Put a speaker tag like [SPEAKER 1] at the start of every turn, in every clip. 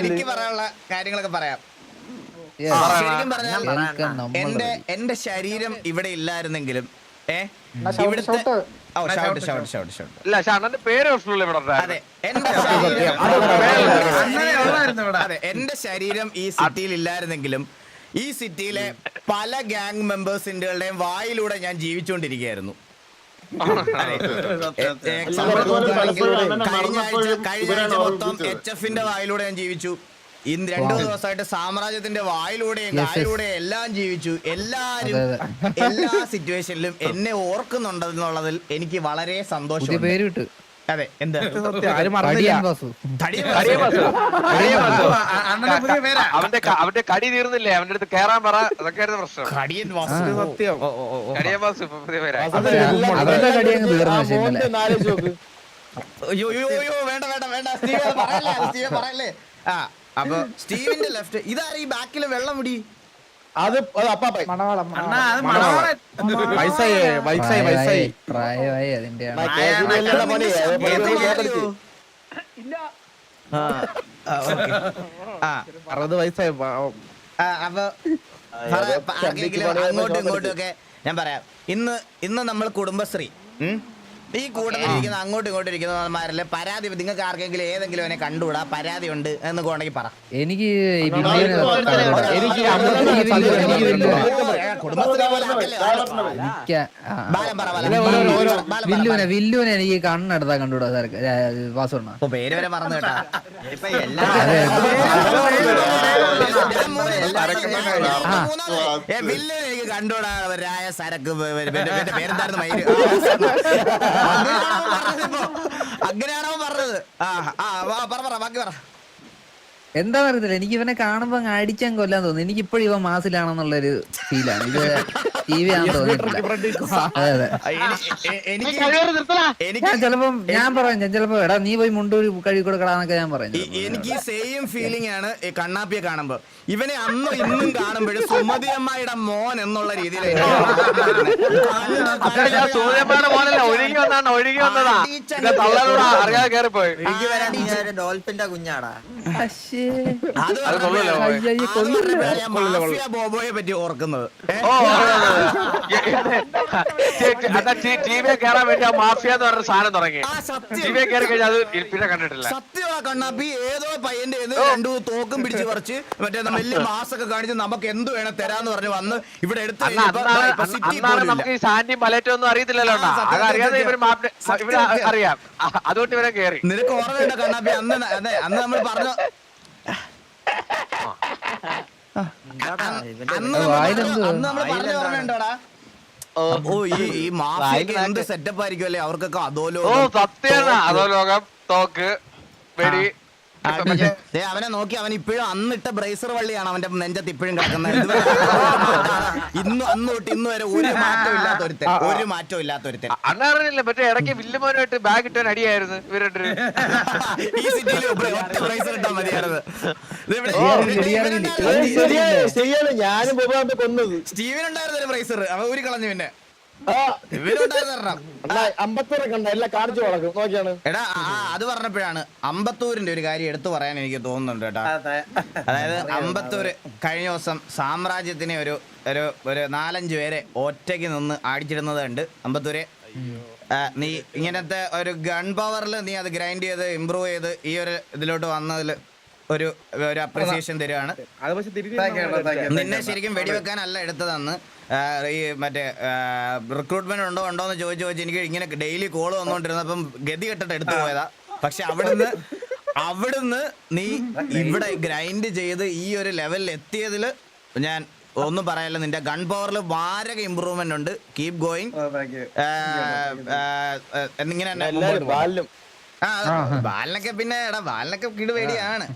[SPEAKER 1] എനിക്ക് പറയാനുള്ള കാര്യങ്ങളൊക്കെ പറയാം. ശരിക്കും പറഞ്ഞാൽ എന്റെ എന്റെ ശരീരം ഇവിടെ ഇല്ലായിരുന്നെങ്കിലും ഏ? ഇവിടുത്തെ ഓ ഷൗട്ട് ഷൗട്ട് ഷൗട്ട് ഷൗട്ട്
[SPEAKER 2] ഇല്ല പക്ഷെ പേര് പ്രശ്നമില്ല ഇവിടെ ഉണ്ടായിരുന്നു.
[SPEAKER 1] അതെ എന്റെ ശരീരം
[SPEAKER 3] അങ്ങനെ ഉള്ളായിരുന്നു
[SPEAKER 1] അതെ എന്റെ ശരീരം ഈ സിറ്റിയിൽ ഇല്ലായിരുന്നെങ്കിലും ഈ സിറ്റിയിലെ പല ഗാങ് മെമ്പേഴ്സിന്റെയും വായിലൂടെ ഞാൻ ജീവിച്ചുകൊണ്ടിരിക്കുകയായിരുന്നു. കഴിഞ്ഞ മൊത്തം എച്ച് എഫിന്റെ വായിലൂടെ ഞാൻ ജീവിച്ചു ഇന്ന് രണ്ടു ദിവസമായിട്ട് സാമ്രാജ്യത്തിന്റെ വായിലൂടെയും. കായിലൂടെയും എല്ലാം ജീവിച്ചു എല്ലാരും എല്ലാ സിറ്റുവേഷനിലും എന്നെ ഓർക്കുന്നുണ്ടെന്നുള്ളതിൽ എനിക്ക് വളരെ സന്തോഷം
[SPEAKER 4] പേര് കിട്ടു
[SPEAKER 1] അതെ എന്താ?
[SPEAKER 2] അവന്റെ അവന്റെ കടി തീർന്നില്ലേ? അവന്റെ അടുത്ത് കേറാൻ പറ. അതൊക്കെയായിരുന്നു പ്രശ്നം.
[SPEAKER 1] കടിയൻ വാസു.
[SPEAKER 3] സത്യം.
[SPEAKER 2] കടിയൻ പുതിയ
[SPEAKER 1] വേണ്ട വേണ്ട വേണ്ട. സ്റ്റീവ് അത് പറയല്ലേ അത് സ്റ്റീവ് പറയല്ലേ. ആ അപ്പൊ സ്റ്റീവിന്റെ ലെഫ്റ്റ്. ഇതാരീ ഈ ബാക്കിൽ വെള്ളം മുടി?
[SPEAKER 5] അത് അത് അപ്പാപ്പ
[SPEAKER 6] മണവാളം
[SPEAKER 3] അണ്ണാ അത് മണവാളൻ വയസ്സായി വയസ്സായി വയസ്സായി.
[SPEAKER 4] പ്രായമായി
[SPEAKER 1] അതിന്റെ
[SPEAKER 3] അറുപത് വയസ്സായി
[SPEAKER 1] അപ്പൊ അങ്ങോട്ടും ഇങ്ങോട്ടും ഒക്കെ ഞാൻ പറയാം. ഇന്ന് ഇന്ന് നമ്മൾ കുടുംബശ്രീ. ഉം? ഈ കൂട്ടത്തിലിരിക്കുന്ന അങ്ങോട്ടും ഇങ്ങോട്ടും ഇരിക്കുന്നവന്മാരിലെ പരാതി നിങ്ങൾക്ക് ആർക്കെങ്കിലും ഏതെങ്കിലും എന്നെ കണ്ടുകൂടാ പരാതി ഉണ്ട് എന്ന് ഉണ്ടെങ്കിൽ പറ
[SPEAKER 4] എനിക്ക് വില്ലുവിനെ വില്ലുവിനെ എനിക്ക് കണ്ണെടുത്താ കണ്ടുകൂടാ സാർ വാസുണ്ണ
[SPEAKER 1] പേര് വരെ മറന്നു കേട്ടാ വില്ലിനെ എനിക്ക് കണ്ടോടാ രായ സരക്ക് പേരെന്തായിരുന്നു അങ്ങനെയാണോ പറഞ്ഞത്? ആ ആ പറ പറ ബാക്കി പറ.
[SPEAKER 4] എന്താന്ന് അറിയത്തില്ല എനിക്ക് ഇവനെ കാണുമ്പോ അങ്ങ് അടിച്ചാൻ കൊല്ലാൻ തോന്നുന്നു എനിക്ക് ഇപ്പോഴും ഇവ മാസിലാണെന്നുള്ള ഒരു ഫീലാണ്. ഇത് ടി വി ആണെന്ന് തോന്നിയിട്ടില്ല അതെ ഞാൻ ചിലപ്പം ഞാൻ പറയാം ഞാൻ ചിലപ്പോ എടാ നീ പോയി മുണ്ടൂരി കഴുകി കൊടുക്കടാന്നൊക്കെ ഞാൻ പറയാം
[SPEAKER 1] എനിക്ക് സെയിം ഫീലിംഗ് ആണ് ഈ കണ്ണാപ്പിയെ കാണുമ്പോ. ഇവനെ അന്നും ഇന്നും കാണുമ്പോഴും സുമതി അമ്മായിയുടെ മോൻ എന്നുള്ള രീതിയിൽ
[SPEAKER 2] സൂര്യമ്മയുടെ മോനല്ല ഒഴുകി വന്നാണ് ഒഴുകി വന്നതാ. അറിയാതെ
[SPEAKER 7] ഡോൾഫിന്റെ കുഞ്ഞാടാ.
[SPEAKER 1] ബോബോയെ പറ്റി ഓർക്കുന്നത്. ഏ?
[SPEAKER 2] ഓ അതാ ടി വി കയറാൻ വേണ്ടി ആ മാഫിയ എന്ന് പറഞ്ഞ സാധനം തുടങ്ങി.
[SPEAKER 1] ആ സത്യം.
[SPEAKER 2] ടി വി കയറി കഴിഞ്ഞാൽ അത് പിന്നെ കണ്ടിട്ടില്ല.
[SPEAKER 1] സത്യമാ കണ്ണാപ്പി. ഏതോ പയ്യന്റെ കയ്യിന്ന് രണ്ടു തോക്കും പിടിച്ച് പറിച്ച് മറ്റേ വലിയ മാസൊക്കെ കാണിച്ച് നമുക്ക് എന്ത് വേണം തരാന്ന് പറഞ്ഞ് വന്ന് ഇവിടെ എടുത്തു
[SPEAKER 2] നമുക്ക് ഈ സാന്റിയും പലറ്റും ഒന്നും അറിയത്തില്ലല്ലോ അറിയാതെ. അറിയാം. അതുകൊണ്ട് ഇവരെ കേറി.
[SPEAKER 1] നിനക്ക് ഓർമ്മയുണ്ടോ കണ്ണാപ്പി? അന്ന് അന്ന് നമ്മൾ പറഞ്ഞു
[SPEAKER 7] ഇവന്റെ
[SPEAKER 1] അന്ന്
[SPEAKER 4] അത്
[SPEAKER 1] നമ്മൾ
[SPEAKER 4] വായിലെന്ത്?
[SPEAKER 1] പറഞ്ഞു- അന്ന് നമ്മൾ പറഞ്ഞ ഓർമ്മയുണ്ടോടാ ഓ ഈ ഈ മാഫിയൊക്കെ എന്ത് സെറ്റപ്പ് ആയിരിക്കും അല്ലേ? അവർക്കൊക്കെ അതോലോ
[SPEAKER 2] ഓ സത്യാണ്. അതോ ലോകം തോക്ക് വെടി
[SPEAKER 1] ദേ, അവനെ നോക്കി അവൻ ഇപ്പോഴും അന്നിട്ട ബ്രേസർ വള്ളിയാണ് അവന്റെ നെഞ്ചത്ത് ഇപ്പോഴും കിടക്കുന്നത്. ഇന്ന് ഇന്നും അന്ന് തൊട്ട് ഇന്ന് വരെ ഒരു മാറ്റവും ഇല്ലാത്ത ഒരുത്തൻ ഒരു മാറ്റവും ഇല്ലാത്ത ഒരുത്തൻ
[SPEAKER 2] പക്ഷേ അറിയില്ല മറ്റേ ഇടയ്ക്ക് വില്ലുമോനായിട്ട് ബാഗ് ഇട്ടാൻ അടിയായിരുന്നു ഇവരുടെ
[SPEAKER 1] ഈ സിറ്റിയിൽ ഒറ്റ ബ്രേസർ ഇട്ടാൽ മതിയായിരുന്നു.
[SPEAKER 5] ഞാനും കൊന്നത്.
[SPEAKER 1] സ്റ്റീവൻ ഉണ്ടായിരുന്നു ബ്രേസർ. അവൻ ഊരി കളഞ്ഞു പിന്നെ.
[SPEAKER 5] അമ്പത്തൂരെ കണ്ട എല്ലാം കാണിച്ചു കൊടുക്കും നോക്കിയാണ്.
[SPEAKER 1] എടാ ആ അത് പറഞ്ഞപ്പോഴാണ് അമ്പത്തൂരിന്റെ ഒരു കാര്യം എടുത്തു പറയാൻ എനിക്ക് തോന്നുന്നുണ്ട് കേട്ടാ. അതായത് അമ്പത്തൂര് കഴിഞ്ഞ ദിവസം സാമ്രാജ്യത്തിനെ ഒരു ഒരു ഒരു നാലഞ്ച് പേരെ ഒറ്റയ്ക്ക് നിന്ന് അടിച്ചിടുന്നത് ഉണ്ട് അമ്പത്തൂരെ. നീ ഇങ്ങനത്തെ ഒരു ഗൺ പവറിൽ നീ അത് ഗ്രൈൻഡ് ചെയ്ത് ഇമ്പ്രൂവ് ചെയ്ത് ഈ ഒരു ഇതിലോട്ട് വന്നതിൽ ഒരു ഒരു അപ്രിസിയേഷൻ തരുവാണ്. നിന്നെ ശരിക്കും വെടിവെക്കാനല്ല എടുത്തതെന്ന് ഈ മറ്റേ റിക്രൂട്ട്മെന്റ് ഉണ്ടോ ഉണ്ടോ എന്ന് ചോദിച്ചു ചോദിച്ചു എനിക്ക് ഇങ്ങനെ ഡെയിലി കോൾ വന്നോണ്ടിരുന്നപ്പം ഗതി കെട്ടിട്ട് എടുത്തു പോയതാ. പക്ഷെ അവിടുന്ന് അവിടുന്ന് നീ ഇവിടെ ഗ്രൈൻഡ് ചെയ്ത് ഈ ഒരു ലെവലിൽ എത്തിയതിൽ ഞാൻ ഒന്നും പറയല്ല നിന്റെ ഗൺ പവറിൽ മാരക ഇമ്പ്രൂവ്മെന്റ് ഉണ്ട്. കീപ് ഗോയിങ് എന്നിങ്ങനെ പോ.
[SPEAKER 5] ബാലിനും
[SPEAKER 1] ആ ബാലിനൊക്കെ പിന്നെ എടാ ബാലിനൊക്കെ കിടുപേടിയാണ്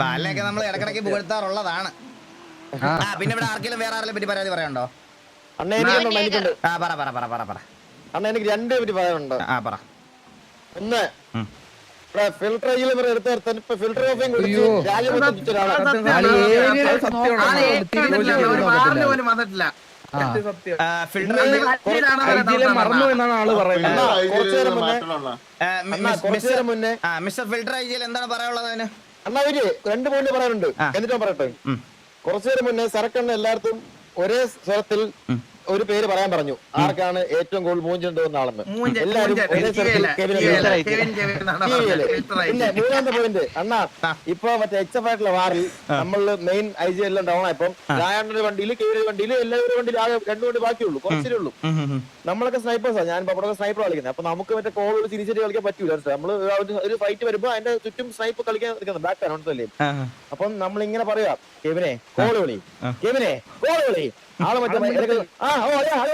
[SPEAKER 1] ബാലിനൊക്കെ നമ്മൾ ഇടക്കിടക്ക് പുകഴ്ത്താറുള്ളതാണ്. ആ. പിന്നെ ഇവിടെ ആർക്കെങ്കിലും വേറെ ആരെങ്കിലും പറ്റി പരാതി പറയണ്ടോ
[SPEAKER 5] അണ്ണ എനിക്കുണ്ട്
[SPEAKER 1] ആ പറ പറ പറ പറ പറ.
[SPEAKER 5] അണ്ണ എനിക്ക് രണ്ടേ പറ്റി പറയാനുണ്ട്.
[SPEAKER 1] ആ പറ.
[SPEAKER 5] ഒന്ന് ഫിൽട്ടർ എടുത്ത് നിർത്താൻ ഇപ്പൊ ഫിൽട്ടർ ഓഫ് കുടിച്ച്. രാജ്യം ഒരാളാണ്. മറന്നു എന്നാണ് ആൾ പറയുന്നത്. കുറച്ചു നേരം മുന്നേ കുറച്ചു നേരം മുന്നേ
[SPEAKER 1] മിസ്റ്റർ ഫിൽട്ടർ ഐജിയിൽ എന്താണ് പറയാനുള്ളത് അതിന്?
[SPEAKER 5] അണ്ണാ ഒരു രണ്ട് പോയിന്റ് പറയാനുണ്ട്. എന്നിട്ട് പറയട്ടെ. കുറച്ചു നേരം മുന്നേ സരക്കണ്ണ എല്ലായിടത്തും ഒരേ സ്വരത്തിൽ ഒരു പേര് പറയാൻ പറഞ്ഞു. ആർക്കാണ് ഏറ്റവും കൂടുതൽ മൂഞ്ചൻ തോന്നുന്ന ആളെന്ന്? എല്ലാവരും. പിന്നെ മൂന്നാമത്തെ പോയിന്റ് അണ്ണാ ഇപ്പൊ മറ്റേ എച്ച് എഫ് ആയിട്ടുള്ള വാറിൽ നമ്മൾ മെയിൻ ഐ ജി എല്ലാം ഡൗൺ ആയപ്പം രായണ്ണന്റെ വണ്ടിയിൽ കെവിന്റെ വണ്ടിയിൽ എല്ലാവരുടെ വണ്ടിയിൽ ആകെ രണ്ടു വണ്ടി ബാക്കിയുള്ളൂ കുറച്ചേ ഉള്ളൂ. നമ്മളൊക്കെ സ്നൈപ്പേഴ്സാണ് ഞാൻ അവിടെ സ്നൈപ്പർ കളിക്കുന്നത്. അപ്പൊ നമുക്ക് മറ്റേ കോൾ വിളിച്ച് തിരിച്ചിട്ട് കളിക്കാൻ പറ്റൂല? നമ്മൾ ഒരു- ഫൈറ്റ് വരുമ്പോ അതിന്റെ ചുറ്റും സ്നൈപ്പ് കളിക്കാൻ നിൽക്കുന്നത് ബാക്ക് മനസ്സിലല്ലേ അപ്പം നമ്മൾ ഇങ്ങനെ പറയാ കെവിനെ കോൾ വിളി കെവിനെ കോൾ വിളി ആൾ മറ്റേ ആ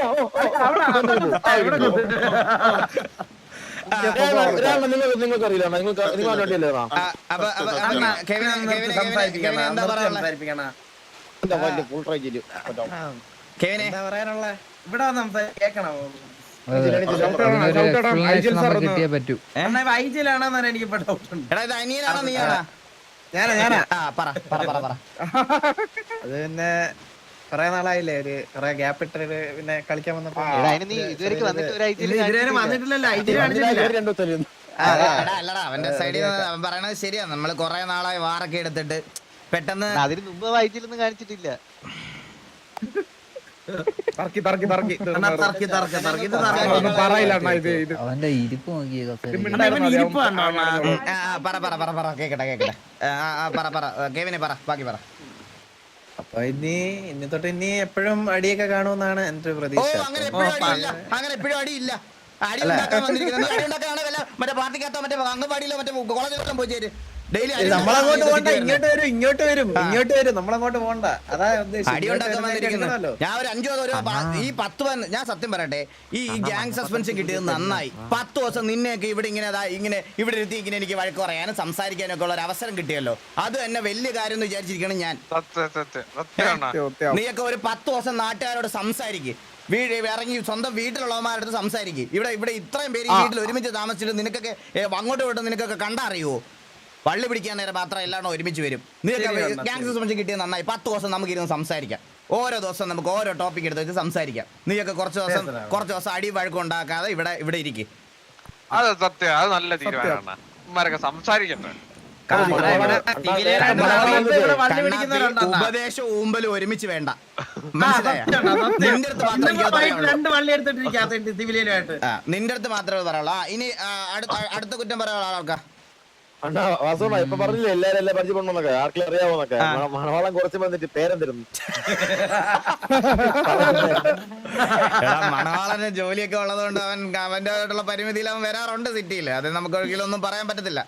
[SPEAKER 5] ഓ നിങ്ങൾക്ക് അറിയില്ല നിങ്ങൾക്ക് നിങ്ങൾ
[SPEAKER 6] കണ്ടിട്ടില്ലേ ഇവിടെ കേക്കണോ
[SPEAKER 4] കിട്ടിയേ പറ്റൂ
[SPEAKER 6] ഐജിലാണോ എനിക്ക് ഡൗട്ട് ഉണ്ട്
[SPEAKER 1] എടാ ഇത് അനിയനാണോ നീയാണോ
[SPEAKER 6] ഞാനാ ഞാനാ
[SPEAKER 1] പറ പറ പറ
[SPEAKER 6] അത് പിന്നെ കൊറേ നാളായില്ലേ ഒരു കൊറേ ഗ്യാപ്പ് ഇട്ടൊരു പിന്നെ കളിക്കാൻ വന്നപ്പോ
[SPEAKER 1] അല്ലടാ അവന്റെ സൈഡിൽ നിന്ന് പറയണത് ശരിയാ. നമ്മൾ കൊറേ നാളായി വാറൊക്കെ എടുത്തിട്ട് പെട്ടെന്ന്
[SPEAKER 2] അതിന് മുമ്പ് വായിച്ചില്ലെന്ന് കാണിച്ചിട്ടില്ല.
[SPEAKER 4] അവന്റെ ഇരിപ്പ്
[SPEAKER 1] നോക്കിയേക്കട്ടെ പറ പറ കേക്കട്ടെ കേക്കട്ടെ. പറ പറ കേവിനെ പറ ബാക്കി പറ.
[SPEAKER 6] അപ്പൊ ഇനി ഇനി തൊട്ട് ഇനി എപ്പോഴും അടിയൊക്കെ കാണുമെന്നാണ് എന്റെ പ്രതീക്ഷ.
[SPEAKER 1] അങ്ങനെ എപ്പോഴും അടിയില്ല. അങ്ങനെ എപ്പോഴും അടിയില്ല. അടി ഉണ്ടാക്കാൻ വന്നിരിക്കുന്നത്. അടി ഉണ്ടാക്കാനാണ് മറ്റേ പാർട്ടിക്കകത്തോ മറ്റേ അംഗൻവാടിയിലോ മറ്റേ കോളേജിലോ പോയി ചേര്.
[SPEAKER 6] നമ്മളങ്ങോട്ട് ഇങ്ങോട്ട് വരും ഇങ്ങോട്ട് വരും ഇങ്ങോട്ട് വരും. നമ്മളങ്ങോട്ട് പോണ്ട അതാ ഉദ്ദേശിച്ചത്.
[SPEAKER 1] ഞാൻ ഒരു അഞ്ചു ഈ പത്ത് ഞാൻ സത്യം പറയട്ടെ ഈ ഗ്യാങ് സസ്പെൻഷൻ കിട്ടിയത് നന്നായി. പത്ത് ദിവസം നിന്നെയൊക്കെ ഇവിടെ ഇങ്ങനെ ഇങ്ങനെ ഇവിടെ ഇരുത്തി ഇങ്ങനെ എനിക്ക് വഴക്ക് പറയാനും സംസാരിക്കാനും ഒക്കെ ഉള്ള ഒരു അവസരം കിട്ടിയല്ലോ. അത് തന്നെ വലിയ കാര്യം എന്ന് വിചാരിച്ചിരിക്കണം ഞാൻ. നീയൊക്കെ ഒരു പത്ത് ദിവസം നാട്ടുകാരോട് സംസാരിക്കും. വീട് ഇറങ്ങി സ്വന്തം വീട്ടിലുള്ളവന്മാരുടെ സംസാരിക്കും. ഇവിടെ ഇവിടെ ഇത്രയും പേര് ഈ വീട്ടിൽ ഒരുമിച്ച് താമസിച്ചിട്ട് നിനക്കൊക്കെ അങ്ങോട്ട് അങ്ങോട്ടും ഇങ്ങോട്ടും നിനക്കൊക്കെ കണ്ടറിയുവോ? പള്ളി പിടിക്കാൻ നേരം മാത്രം എല്ലാവരും ഒരുമിച്ച് വരും. നിങ്ങൾക്ക് ഗ്യാങ്സ് സംബന്ധിച്ച് കിട്ടിയത് നന്നായി. പത്ത് ദിവസം നമുക്ക് ഇരുന്ന് സംസാരിക്കാം. ഓരോ ദിവസം നമുക്ക് ഓരോ ടോപ്പിക് എടുത്ത് വെച്ച് സംസാരിക്കാം. നീയൊക്കെ കുറച്ച് ദിവസം കുറച്ച് ദിവസം അടി വഴക്കം ഉണ്ടാക്കാതെ ഇവിടെ ഇവിടെ ഇരിക്കും.
[SPEAKER 2] അത് സത്യം. അത് നല്ല തീരുമാനമാണ്. ഉമ്മാരൊക്കെ സംസാരിക്കട്ടെ?
[SPEAKER 1] ഉപദേശവും ഊമ്പലും ഒരുമിച്ച് വേണ്ട. നിന്റെ അടുത്ത്
[SPEAKER 6] വള്ളി
[SPEAKER 1] ആ, നിന്റെ അടുത്ത് മാത്രമേ പറയുള്ളൂ. ഇനി അടുത്ത അടുത്ത കുറ്റം പറയാനുള്ള ആൾക്കാ.
[SPEAKER 5] അണ്ണാ വാസോണ ഇപ്പൊ പറഞ്ഞില്ലേ എല്ലാരും എല്ലാം പരിചയപ്പെടണമെന്നൊക്കെ ആർക്കെങ്കിലും അറിയാവോന്നൊക്കെ മണവാളം കുറച്ച് വന്നിട്ട് പേരെന്തിരുന്നു?
[SPEAKER 1] മണവാളന് ജോലിയൊക്കെ ഉള്ളതുകൊണ്ട് അവൻ അവന്റെ ആയിട്ടുള്ള പരിമിതിയിൽ അവൻ വരാറുണ്ട് സിറ്റിയിൽ. അത് നമുക്ക് ഒരിക്കലും ഒന്നും പറയാൻ പറ്റത്തില്ല.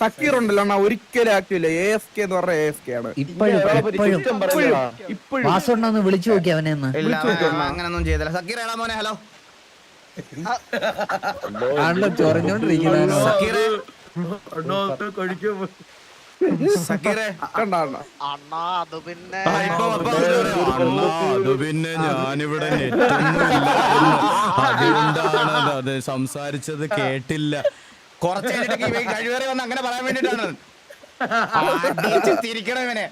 [SPEAKER 3] സക്കീർ ഉണ്ടല്ലോ അണ്ണാ ഒരിക്കലും ആക്ടിവില്ല എ എഫ് കെ എന്ന് പറഞ്ഞ എ എഫ് കെ ആണ്.
[SPEAKER 4] ഇപ്പോഴും.
[SPEAKER 3] ഇപ്പോഴും.
[SPEAKER 4] വിളിച്ചു നോക്കി അവനെ
[SPEAKER 1] അങ്ങനൊന്നും ചെയ്തില്ല. സക്കീർ മോനെ ഹലോ.
[SPEAKER 4] ആണല്ലോ ചൊറഞ്ഞോണ്ടിരിക്കുന്നു
[SPEAKER 2] അത് പിന്നെ
[SPEAKER 1] ഞാനിവിടെ അതുകൊണ്ടാണ് അത് സംസാരിച്ചത് കേട്ടില്ല. കുറച്ച് കഴിഞ്ഞിട്ട് കഴിവരെ വന്ന് അങ്ങനെ പറയാൻ വേണ്ടിട്ടാണ്. തിരിക്കണം ഇവനെ.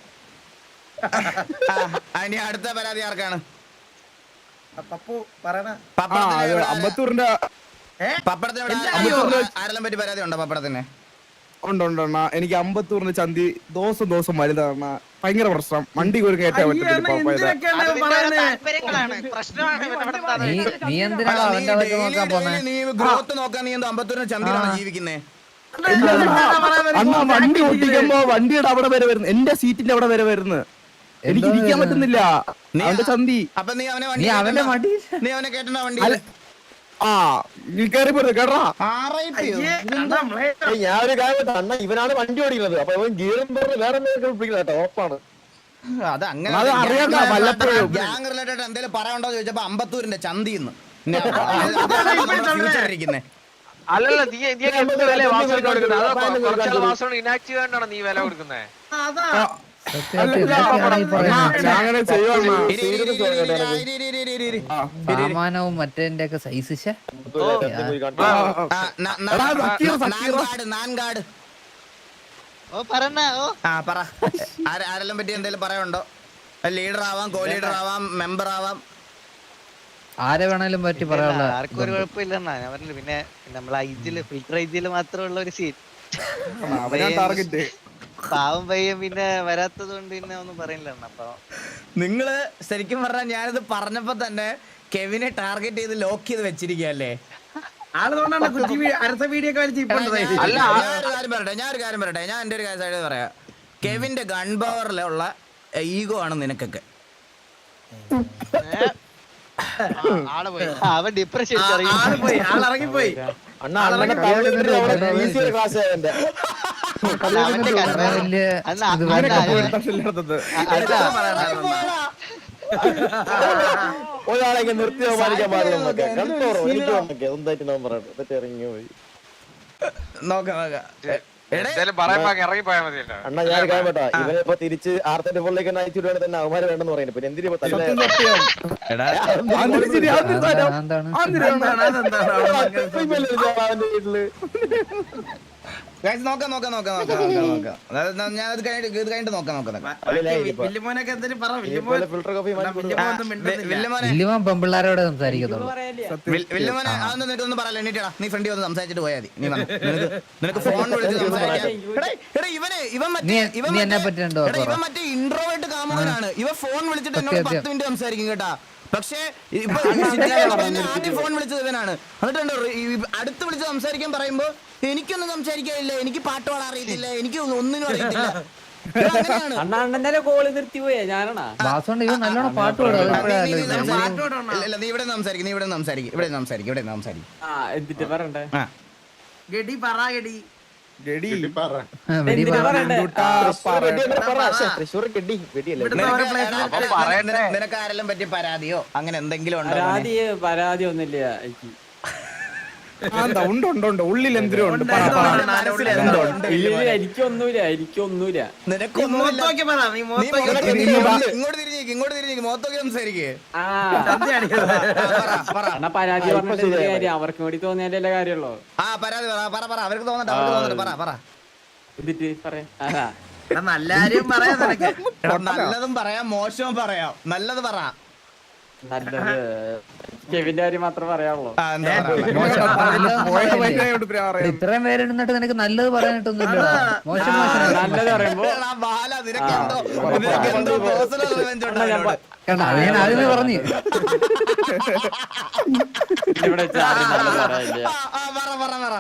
[SPEAKER 1] ഇനി അടുത്ത പരാതി ആർക്കാണ്?
[SPEAKER 6] പപ്പു പറയണ.
[SPEAKER 3] എനിക്ക് അമ്പത്തൂറിന് ചന്തി ദിവസം ദിവസം വലുതാണ് ഭയങ്കര പ്രശ്നം. വണ്ടി ഒരു കയറ്റാൻ പറ്റത്തില്ല അണ്ണാ വണ്ടി ഓടിക്കുമ്പോ വണ്ടിയുടെ അവിടെ വരെ വരുന്നു എന്റെ സീറ്റിന്റെ അവിടെ വരെ വരുന്നു എനിക്ക് ഇരിക്കാൻ പറ്റുന്നില്ല.
[SPEAKER 1] നീ-
[SPEAKER 3] അവന്റെ ചന്തി
[SPEAKER 1] അപ്പൊ നീ അവനെ വണ്ടി
[SPEAKER 4] അവന്റെ. മടി
[SPEAKER 1] നീ അവനെ കേട്ടണ്ട വണ്ടി
[SPEAKER 3] ആ നീ കയറി പോരുത് കേട്ടാ
[SPEAKER 5] ഏയ് ഞാൻ ഒരു കാര്യം അണ്ണാ ഇവനാണ് വണ്ടി ഓടിക്കുന്നത്. അപ്പൊ ഇവൻ ഗീറും പറഞ്ഞ് വേറെ എന്തെങ്കിലും കേട്ടോ. ഉറപ്പാണ്.
[SPEAKER 1] അത് അങ്ങനെ. ഗ്യാങ് റിലേറ്റഡ് എന്തെങ്കിലും പറയണ്ടോ ചോദിച്ചപ്പോ അമ്പത്തൂരിന്റെ ചന്തിന്ന്. ഇരിക്കുന്നേ.
[SPEAKER 2] അല്ലല്ല നീ നീ എന്ത് വില വാസന കൊടുക്കുന്നത്? അതോ കുറച്ചാൾ വാസോൺ ഇനാക്റ്റീവ് ആയിട്ടാണോ നീ വില കൊടുക്കുന്നത്
[SPEAKER 4] സാമാനവും മറ്റേന്റെ ഒക്കെ സൈസ്
[SPEAKER 1] ആരെല്ലാം പറ്റി എന്തെങ്കിലും പറയുണ്ടോ ലീഡർ ആവാം കോ ലീഡർ ആവാം മെമ്പർ ആവാം.
[SPEAKER 4] ആരെ വേണേലും പറ്റി പറയാനുള്ള
[SPEAKER 8] ആർക്കും ഒരു കുഴപ്പമില്ലെന്നാ ഞാൻ പറഞ്ഞില്ല പിന്നെ നമ്മൾ ഐജിൽ ഫിൽറ്റർ ഐജിൽ മാത്രമുള്ള ഒരു
[SPEAKER 3] സീറ്റ് ടാർഗറ്റ്
[SPEAKER 8] പാവം പയ്യൻ പിന്നെ വരാത്തത് കൊണ്ട് പിന്നെ ഒന്നും പറയില്ല അപ്പൊ.
[SPEAKER 1] നിങ്ങൾ ശരിക്കും പറഞ്ഞാൽ ഞാനിത് പറഞ്ഞപ്പോ തന്നെ കെവിനെ ടാർഗറ്റ് ചെയ്ത് ലോക്ക് ചെയ്ത് വെച്ചിരിക്കുകയല്ലേ?
[SPEAKER 6] ആളുകൊണ്ടാണ് കുറ്റി അരസ വീഡിയോ ഒക്കെ വലിച്ച് ഇപ്പൊ
[SPEAKER 1] അല്ല ഞാനൊരു കാര്യം പറയട്ടെ ഞാനൊരു കാര്യം പറയട്ടെ ഞാൻ എന്റെ ഒരു കാര്യം സൈഡ് പറയാം. കെവിന്റെ ഗൺ പവറിലുള്ള ഈഗോ ആണ് നിനക്കൊക്കെ.
[SPEAKER 8] ആൾ പോയി. അവൻ ഡിപ്രഷൻ
[SPEAKER 6] ആൾ പോയി ആളിറങ്ങിപ്പോയി
[SPEAKER 5] അണ്ണാ അണ്ണനെ ഈസിയൊരു ക്ലാസ് എന്റെ
[SPEAKER 4] വലിയ
[SPEAKER 8] അല്ല
[SPEAKER 4] ഇത്
[SPEAKER 8] അല്ല,
[SPEAKER 4] വേണ്ട.
[SPEAKER 8] അല്ല,
[SPEAKER 5] ഒരാളെ ഇങ്ങനെ നിർത്തി ബഹുമാനിക്കാൻ പാടില്ല എന്നൊക്കെ കണ്ടോറോ എനിക്ക് വന്നൊക്കെ സ്വന്തമായിട്ട് ഞാൻ പറയട്ടെ എന്നിട്ട് ഇറങ്ങി പോയി
[SPEAKER 1] നോക്കാം നോക്കാം
[SPEAKER 5] അണ്ണ ഞാൻ കാര്യം പറ്റാ ഇവനെ ഇപ്പൊ തിരിച്ച് ആർത്തിന്റെ പുള്ളിലേക്ക് അയച്ചിട്ട് തന്നെ അവന്മാര് വേണ്ടെന്ന് പറയുന്നത് പിന്നെ എന്തിനാ തന്നെ അവന്റെ
[SPEAKER 1] വീട്ടിൽ നോക്കാം നോക്കാം നോക്കാം നോക്കാം നോക്കാം നോക്കാം. അതായത് ഞാൻ അത് കഴിഞ്ഞിട്ട് ഇത് കഴിഞ്ഞിട്ട് നോക്കാം നോക്കാം നോക്കാം.
[SPEAKER 6] വില്ലുമോനൊക്കെ എന്തിനും പറ? വില്ലുമോൻ.
[SPEAKER 1] വില്ലുമോനെ
[SPEAKER 4] പെമ്പിള്ളാരോടെ
[SPEAKER 1] അതൊന്നും നീ ഫ്രണ്ടി വന്ന് സംസാരിച്ചിട്ട് പോയാൽ മതി. നീ നിനക്ക് നിനക്ക് ഫോൺ വിളിച്ച് സംസാരിക്കാം എടേ, എടേ, ഇവനെ ഇവൻ മറ്റേ ഇവൻ മറ്റേ-. ഇൻട്രോവേർട്ട് കാമുകനാണ്. ഇവ ഫോൺ വിളിച്ചിട്ട് എന്നോട് പത്ത് മിനിറ്റ് സംസാരിക്കും കേട്ടാ. പക്ഷേ ഇപ്പൊ ആദ്യം ഫോൺ വിളിച്ചത് ഇവനാണ്. എന്നിട്ടുണ്ടോ അടുത്ത് വിളിച്ച് സംസാരിക്കാൻ പറയുമ്പോ എനിക്കൊന്നും സംസാരിക്കാനില്ല എനിക്ക് പാട്ട് പാടാൻ അറിയത്തില്ല എനിക്ക് ഒന്നിനും അറിയത്തില്ല.
[SPEAKER 9] കോൾ നിർത്തി പോയേ ഞാനാണാ.
[SPEAKER 4] നല്ലോണം പാട്ട്
[SPEAKER 1] നീ- ഇവിടെ സംസാരിക്കും നീ ഇവിടെ സംസാരിക്കും ഇവിടെ സംസാരിക്കും ഇവിടെ സംസാരിക്കും.
[SPEAKER 9] ആ എന്നിട്ട് പറയണ്ടേ?
[SPEAKER 6] ഗഡി പറ ഗഡി.
[SPEAKER 3] ഗഡി.
[SPEAKER 4] ആ, പറ.
[SPEAKER 9] പറയണ്ടേ?
[SPEAKER 3] പറ-
[SPEAKER 5] തൃശ്ശൂർ കെട്ടി വെടിയല്ലേ
[SPEAKER 6] ഇവിടുത്തെ
[SPEAKER 1] നിനക്ക്
[SPEAKER 6] ഓരോ place ലും
[SPEAKER 1] അപ്പൊ പറയണ്ടേ? നിനക്ക് ആരെല്ലാം പറ്റിയ പരാതിയോ? അങ്ങനെ എന്തെങ്കിലും ഉണ്ടോ
[SPEAKER 9] പരാതി പരാതി ഒന്നുമില്ല
[SPEAKER 3] ഉണ്ട് ഉണ്ട് ഉണ്ട്? ഉള്ളിൽ എന്തിനും ഉണ്ട്.
[SPEAKER 9] എനിക്കൊന്നുമില്ല എനിക്കൊന്നുമില്ല.
[SPEAKER 1] ഇങ്ങോട്ട് തിരിഞ്ഞേക്ക് തിരിഞ്ഞേക്ക് സംസാരിക്കേ.
[SPEAKER 9] പരാതി പറഞ്ഞിട്ട് എന്ത് കാര്യം? അവർക്ക് വേണ്ടി തോന്നിയാലേ കാര്യമുള്ളൂ?
[SPEAKER 1] ആ പരാതി പറ പറ പറ. അവർക്ക് തോന്നട്ടെ അവർക്ക് തോന്നട്ടെ പറ പറ.
[SPEAKER 9] എന്നിട്ട് പറയാം.
[SPEAKER 1] നല്ലതും പറയാം മോശവും പറയാം. നല്ലത് പറ.
[SPEAKER 9] നല്ലത്. കെവിന്റെ കാര്യം മാത്രമേ പറയാവുള്ളൂ.
[SPEAKER 4] ഇത്രയും പേരിടുന്നിട്ട് നിനക്ക് നല്ലത് പറയാനിട്ടൊന്നുമില്ല മോശം
[SPEAKER 9] നല്ലത് പറയുമ്പോ
[SPEAKER 4] ഞാൻ ആദ്യമേ പറഞ്ഞു.
[SPEAKER 9] ഇവിടെ
[SPEAKER 1] പറ പറ പറ.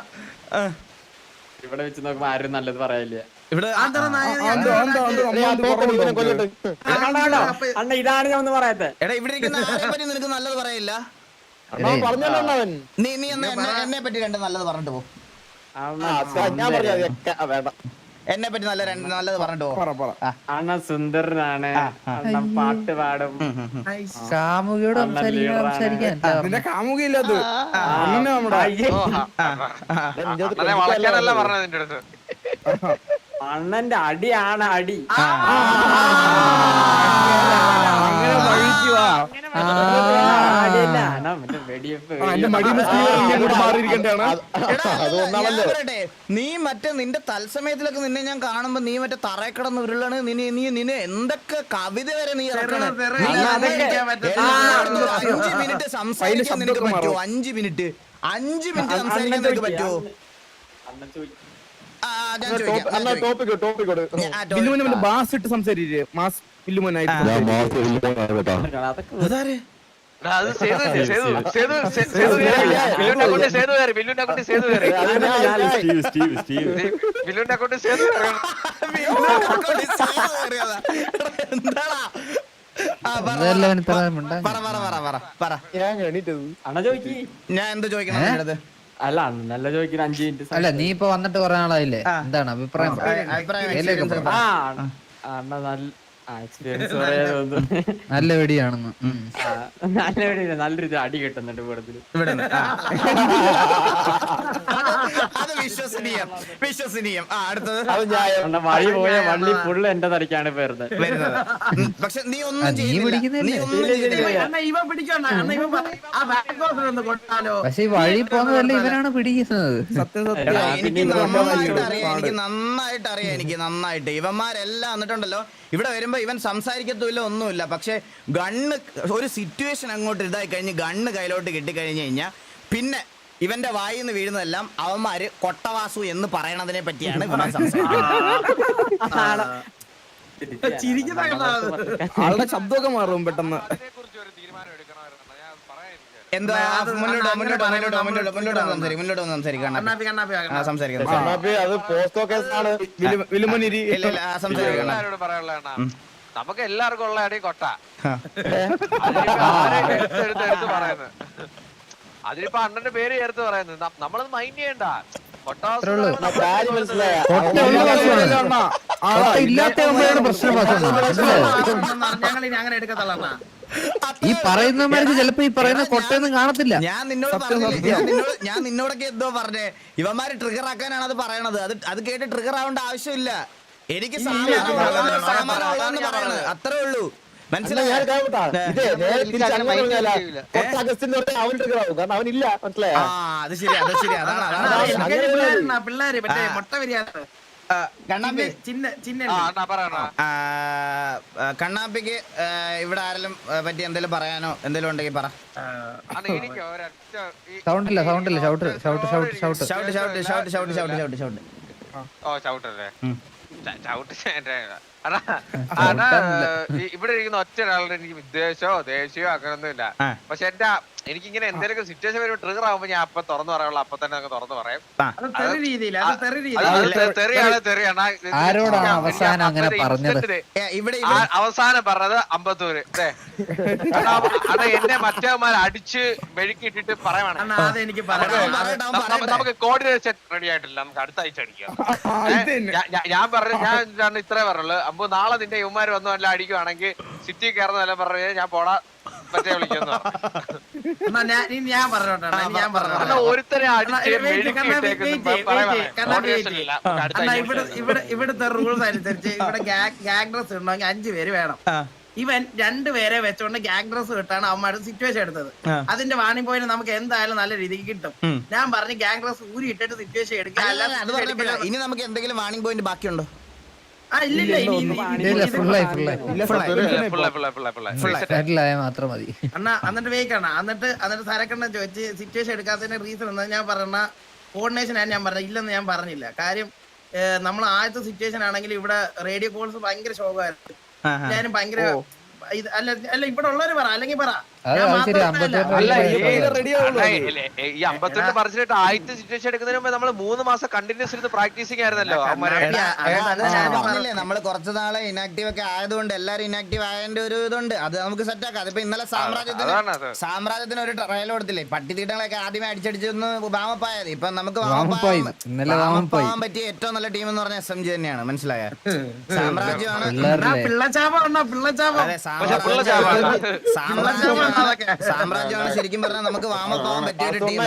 [SPEAKER 9] ഇവിടെ വെച്ച് നോക്കുമ്പോ ആരും നല്ലത് പറയാനില്ല
[SPEAKER 1] ഇവിടെ?
[SPEAKER 9] അണ്ണ ഇതാണ് ഞാൻ ഒന്ന് പറയാത്തെ
[SPEAKER 1] എടാ ഇവിടെ ഇരിക്കുന്ന ആരെ പറ്റി നിനക്ക് നല്ലത് പറയില്ല നീ നീ എന്നെ പറ്റി രണ്ട് നല്ലത് പറഞ്ഞിട്ട് പോ
[SPEAKER 5] ആ, ഞാൻ പറഞ്ഞു അതൊക്കെ വേണ്ട
[SPEAKER 1] എന്നെ പറ്റി നല്ല രണ്ട് നല്ലത് പറഞ്ഞിട്ടോ.
[SPEAKER 9] അണ്ണ സുന്ദരനാണ്. അണ്ണൻ പാട്ട് പാടും.
[SPEAKER 4] കാമുകിയോട് സംസാരിക്കാൻ
[SPEAKER 3] നിന്റെ അത്.
[SPEAKER 2] വളയ്ക്കാനല്ല പറഞ്ഞത് നിന്റെ അടുത്ത്.
[SPEAKER 9] അണ്ണന്റെ അടിയാണ് അടി.
[SPEAKER 3] അങ്ങനെ വഴിക്കുവാ
[SPEAKER 9] അടിയല്ല
[SPEAKER 1] നീ മറ്റേ നിന്റെ തത്സമയത്തിലൊക്കെ നിന്നെ ഞാൻ കാണുമ്പോ നീ മറ്റേ തറയിൽ കിടന്ന് ഉരുളാണ് നീ നീ നിന്നെ എന്തൊക്കെ കവിത വരെ നീ അഞ്ച് മിനിറ്റ് സംസാരിക്കാൻ നിനക്ക് പറ്റുമോ അഞ്ച് മിനിറ്റ്. അഞ്ച് മിനിറ്റ് സംസാരിക്കാൻ നിനക്ക് പറ്റുമോ
[SPEAKER 3] ബാസ് ഇട്ട് സംസാരിക്കേ മാസ് ബില്ലുമോനായിട്ട്
[SPEAKER 9] അതൊക്കെ
[SPEAKER 1] അതാര്?
[SPEAKER 2] എടാ, അത് സേതു ഇല്ലേ? സേതു. സേതു സേ- സേതു കയറി. ബില്ലുവിന്റെ അക്കൗണ്ടിൽ സേതു കയറി ബില്ലുവിന്റെ അക്കൗണ്ടിൽ സേതു കയറി ബില്ലുവിന്റെ അക്കൗണ്ടിൽ സേതു കയറി
[SPEAKER 1] വീടിന്റെ സേവ് കയറിയതാ. എന്താടാ ആ, പറ,
[SPEAKER 4] അതല്ല
[SPEAKER 1] പറ, പറ പറ. പറ പറ പറ
[SPEAKER 5] ഞാൻ
[SPEAKER 1] എന്ത് ചോദിക്കണം
[SPEAKER 9] അല്ല നല്ല ചോദിക്കുന്ന അഞ്ചു മിനിറ്റ്
[SPEAKER 4] അല്ല നീ ഇപ്പൊ വന്നിട്ട് കൊറേ നാളായില്ലേ? എന്താണ് അഭിപ്രായം?
[SPEAKER 1] അഭിപ്രായം.
[SPEAKER 9] ആ. അണ്ണ നല്ല
[SPEAKER 4] നല്ല വെടിയാണെന്ന്.
[SPEAKER 9] നല്ല വെടിയില്ല നല്ലൊരു അടി കിട്ടുന്നുണ്ട്
[SPEAKER 1] ഇവിടെ വിശ്വസനീയം. വിശ്വസനീയം. ആ അടുത്തത്.
[SPEAKER 9] വഴി പോയ വള്ളി ഫുള്ള് എന്റെ തടിക്കാണ് വരുന്നത്.
[SPEAKER 1] വരുന്നത്. ഉം, പക്ഷെ നീ ഒന്നും
[SPEAKER 4] നീ പിടിക്കുന്നില്ലേ?
[SPEAKER 1] നീ ഒന്നും
[SPEAKER 6] ഇവൻ പിടിക്കണ്ട അണ്ണ ഇവൻ പറ- ആ ബാക്ക് ഒന്ന് കൊണ്ടാലോ
[SPEAKER 4] പക്ഷെ ഈ വഴി പോകുന്നതല്ല ഇവരാണ് പിടിക്കുന്നത്?
[SPEAKER 3] സത്യം സത്യം.
[SPEAKER 1] എടാ, എനിക്ക്
[SPEAKER 9] പിന്നെ
[SPEAKER 1] നന്നായിട്ട് അറിയാം എനിക്ക് നന്നായിട്ട് അറിയാം എനിക്ക് നന്നായിട്ട്. ഇവന്മാരെല്ലാം എന്നിട്ടുണ്ടല്ലോ ഇവിടെ വരുമ്പോ ഇവൻ സംസാരിക്കത്തുമില്ല ഒന്നുമില്ല. പക്ഷെ ഗണ്ണ് ഒരു സിറ്റുവേഷൻ അങ്ങോട്ട് ഇതായി കഴിഞ്ഞ് ഗണ്ണ് കയ്യിലോട്ട് കിട്ടിക്കഴിഞ്ഞ് കഴിഞ്ഞാൽ പിന്നെ ഇവന്റെ വായിൽ നിന്ന് വീഴുന്നതെല്ലാം അവന്മാര് കൊട്ടവാസു എന്ന് പറയണതിനെ പറ്റിയാണ് സംസാരിക്കുന്നത്
[SPEAKER 3] ആളുടെ ശബ്ദമൊക്കെ മാറും പെട്ടെന്ന്.
[SPEAKER 1] എന്താ?
[SPEAKER 2] നമുക്ക് എല്ലാവർക്കും ഉള്ള അടി കൊട്ട. പറയുന്നത്. അതിനിപ്പോ അണ്ണന്റെ പേര് ചേർത്ത് പറയുന്നത്. നമ്മളത് മൈൻഡ് ചെയ്യണ്ട.
[SPEAKER 4] ഈ പറയുന്നവർക്ക് ചെലപ്പോ ഈ പറയുന്ന കൊട്ടയൊന്നും കാണത്തില്ല.
[SPEAKER 1] ഞാൻ നിന്നോട് ഞാൻ നിന്നോടൊക്കെ എന്തോ പറഞ്ഞേ. ഇവന്മാര് ട്രിഗർ ആക്കാനാണ് അത് പറയണത്. അത് അത് കേട്ട് ട്രിഗർ ആവേണ്ട ആവശ്യമില്ല. എനിക്ക് സാമാനം അത്രേ ഉള്ളൂ.
[SPEAKER 5] അവനില്ല മനസ്സിലായോ?
[SPEAKER 1] ആ അത് ശരി അത് ശരി അതാണ്
[SPEAKER 6] അണ്ണാ,
[SPEAKER 1] അതാണ്
[SPEAKER 6] അത്
[SPEAKER 1] ആവശ്യം.
[SPEAKER 6] LKG പിള്ളേര് മറ്റേ മുട്ട വിരിയാത്ത
[SPEAKER 1] കണ്ണാപ്പിക്ക് ഇവിടെ ആരെങ്കിലും പറ്റി എന്തെങ്കിലും പറയാനോ എന്തെങ്കിലും ഉണ്ടെങ്കിൽ പറ.
[SPEAKER 4] സൗണ്ട് ഇല്ല സൗണ്ട് ഇല്ല shout shout shout shout
[SPEAKER 1] shout shout. Shout shout shout shout shout.
[SPEAKER 2] ഓ ചവിട്ടല്ലേ ഇവിടെ ഇരിക്കുന്ന ഒറ്റ ഒരാളുടെ എനിക്ക് വിദ്വേഷമോ അങ്ങനെ ഒന്നും
[SPEAKER 1] ഇല്ല
[SPEAKER 2] പക്ഷെ എന്റെ എനിക്കിങ്ങനെ എന്തെങ്കിലും സിറ്റുവേഷൻ വരുമ്പോൾ ട്രിഗർ ആകുമ്പോൾ ഞാൻ അപ്പൊ തുറന്നു പറയാനുള്ള അപ്പൊ തന്നെ അങ്ങ് തുറന്നു പറയാം.
[SPEAKER 4] അവസാനം അങ്ങനെ പറഞ്ഞത്?
[SPEAKER 1] ഇവിടെ
[SPEAKER 2] അവസാനം അമ്പത്തൂര്. അത് എന്നെ മറ്റേമാർ അടിച്ച് മെഴുക്കിട്ടിട്ട് പറയണം നമുക്ക് കോർഡിനേഷൻ റെഡി ആയിട്ടില്ല. നമുക്ക് അടുത്ത ആഴ്ച അടിക്കാം. ഞാൻ പറഞ്ഞു ഞാൻ ഇത്രേ പറഞ്ഞുള്ളൂ. അമ്പു നാളെ നിന്റെ ഇവന്മാർ വന്നു അല്ല അടിക്കുവാണെങ്കിൽ സിറ്റി കയറുന്നതല്ല പറഞ്ഞു ഞാൻ പോടാ.
[SPEAKER 6] ഇവിടുത്തെ റൂൾസ് അനുസരിച്ച് ഇവിടെ ഗാങ് ഡ്രസ് ഉണ്ടെങ്കിൽ അഞ്ചു പേര് വേണം. ഇവൻ രണ്ടുപേരെ വെച്ചോണ്ട് ഗാങ് ഡ്രസ് കിട്ടാണ് അവന്മാരുടെ സിറ്റുവേഷൻ എടുത്തത്. അതിന്റെ വാണി പോയിന്റ് നമുക്ക് എന്തായാലും നല്ല രീതിക്ക് കിട്ടും. ഞാൻ പറഞ്ഞു ഗാങ് ഡ്രസ് ഊരി ഇട്ടിട്ട് സിറ്റുവേഷൻ എടുക്കുക
[SPEAKER 1] ഇനി നമുക്ക് എന്തെങ്കിലും വാണിംഗ് പോയിന്റ് ബാക്കിയുണ്ടോ?
[SPEAKER 4] മാത്രം മതി.
[SPEAKER 6] അണ്ണാ എന്നിട്ട് വേക്കണം എന്നിട്ട് എന്നിട്ട് സരക്കണ്ണ ചോദിച്ച് സിറ്റുവേഷൻ എടുക്കാത്തതിന്റെ റീസൺ എന്താ? ഞാൻ പറഞ്ഞ കോർഡിനേഷൻ ആണ് ഞാൻ പറഞ്ഞത് ഇല്ലെന്ന് ഞാൻ പറഞ്ഞില്ല. കാര്യം നമ്മൾ ആദ്യത്തെ സിറ്റുവേഷൻ ആണെങ്കിൽ ഇവിടെ റേഡിയോ കോൾസ് ഭയങ്കര ശോകമായിരുന്നു. ഞാനും ഭയങ്കര അല്ല അല്ല ഇവിടെ ഉള്ളവര് പറ അല്ലെങ്കിൽ പറ.
[SPEAKER 2] ഈ അമ്പത്തെട്ട് പറിച്ചിട്ട് ആദ്യത്തെ സിറ്റുവേഷൻ എടുക്കുന്നതിന് മുമ്പ് നമ്മൾ മൂന്ന് മാസം കണ്ടിന്യൂസ് ഇരുന്ന് പ്രാക്ടീസിങ് ആയിരുന്നല്ലോ.
[SPEAKER 1] പറഞ്ഞില്ലേ നമ്മൾ കുറച്ച് നാളെ ഇനാക്ടീവ് ഒക്കെ ആയതുകൊണ്ട് എല്ലാരും ഇനാക്ടീവ് ആയതിന്റെ ഒരു ഇതുണ്ട്. അത് നമുക്ക് സെറ്റ് ആക്കാം. അതിപ്പോ ഇന്നലെ സാമ്രാജ്യത്തിന് സാമ്രാജ്യത്തിന് ഒരു ട്രയൽ കൊടുത്തില്ലേ? പട്ടിത്തീട്ടങ്ങളൊക്കെ ആദ്യമേ അടിച്ചടിച്ചൊന്ന് വാമപ്പായത്. ഇപ്പൊ നമുക്ക്. വാമപ്പാവാൻ- പറ്റിയ ഏറ്റവും നല്ല ടീം എന്ന് പറഞ്ഞ എസ് എം ജി തന്നെയാണ്. മനസ്സിലായ? സാമ്രാജ്യമാണ്.
[SPEAKER 6] പിള്ളച്ചാപം
[SPEAKER 1] സാമ്രാജ്യമാണ് സാമ്രാജ്യമാണ്. ശരിക്കും പറഞ്ഞാൽ നമുക്ക് വാമപ്പാവാൻ പറ്റിയ ഒരു ടീം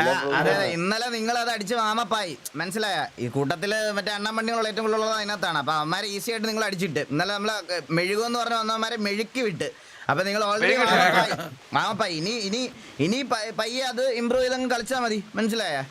[SPEAKER 1] അതെ അതെ ഇന്നലെ നിങ്ങൾ അത് അടിച്ച് വാമപ്പായി. മനസ്സിലായ? ഈ കൂട്ടത്തിൽ മറ്റേ അണ്ണൻ വണ്ടികളുള്ള ഏറ്റവും കൂടുതലുള്ളത് അതിനകത്താണ്. അപ്പൊ അവന്മാരെ ഈസി ആയിട്ട് നിങ്ങൾ അടിച്ചിട്ട്. ഇന്നലെ നമ്മൾ മെഴുകുമെന്ന് പറഞ്ഞ വന്നവന്മാരെ മെഴുക്കി വിട്ട്. അപ്പൊ നിങ്ങൾ ഓൾറെഡി വാമപ്പായി. വാമപ്പായി. ഇനി ഇനി ഇനി പ- പയ്യെ അത് ഇമ്പ്രൂവ് ചെയ്തങ്ങ് കളിച്ചാൽ മതി. മനസ്സിലായ?